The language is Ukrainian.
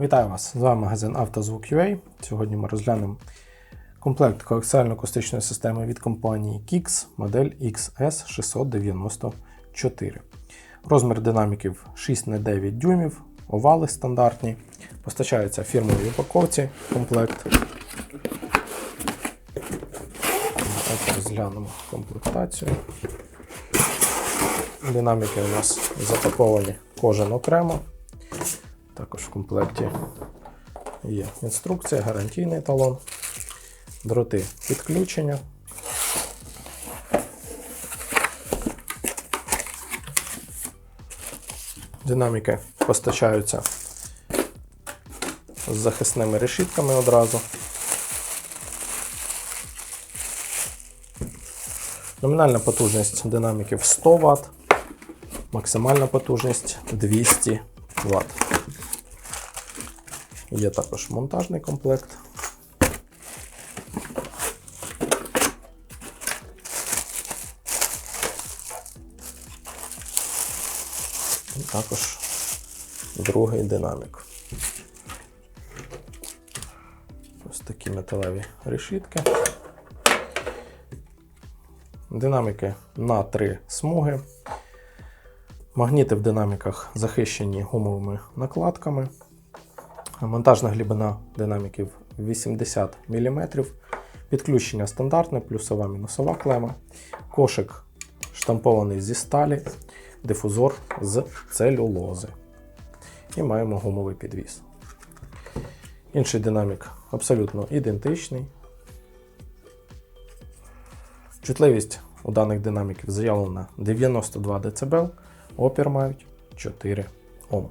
Вітаю вас! З вами магазин «Автозвук.UA». Сьогодні ми розглянемо комплект коаксіально-акустичної системи від компанії Kix модель XS694. Розмір динаміків 6х9 дюймів, овали стандартні. Постачається в фірмовій упаковці комплект. Давайте розглянемо комплектацію. Динаміки у нас запаковані кожен окремо. Також в комплекті є інструкція, гарантійний талон, дроти підключення. Динаміки постачаються з захисними решітками одразу. Номінальна потужність динаміків 100 Вт, максимальна потужність 200 Вт. Є також монтажний комплект. І також другий динамік. Ось такі металеві решітки. Динаміки на три смуги. Магніти в динаміках захищені гумовими накладками. Монтажна глибина динаміків 80 мм. Підключення стандартне, плюсова мінусова клема. Кошик штампований зі сталі, дифузор з целюлози. І маємо гумовий підвіс. Інший динамік абсолютно ідентичний. Чутливість у даних динаміків заявлена 92 дБ, опір мають 4 Ом.